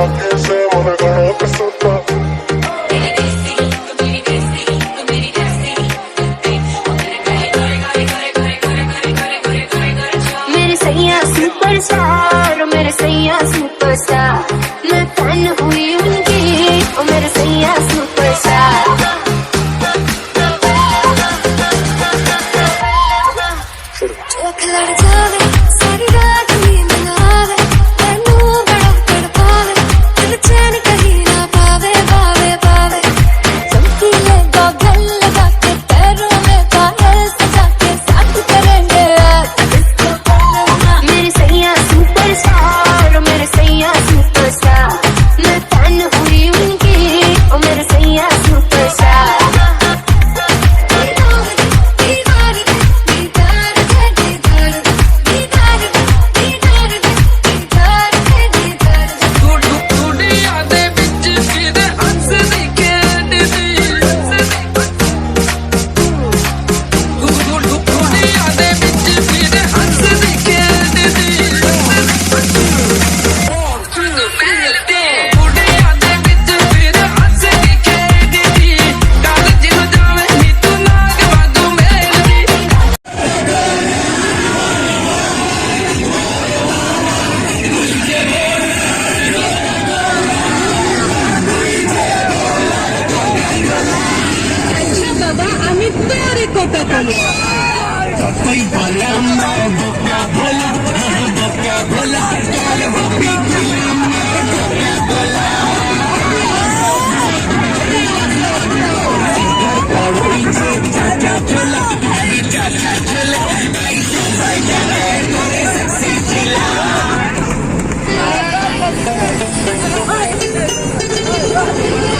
आँखें से मन गणों मेरे सैया सुपरस्टार मेरे मैं फ़ैन हुई उनकी मेरे सैया सुपर কোটা তোলো কই বলা মা বোকা ভোলা বোকা ভোলা কাল হপি কুলা মা বোকা ভোলা চাচা চলা চাচা চলা সবাই জানে করে সেক্সি ছিলা Oh,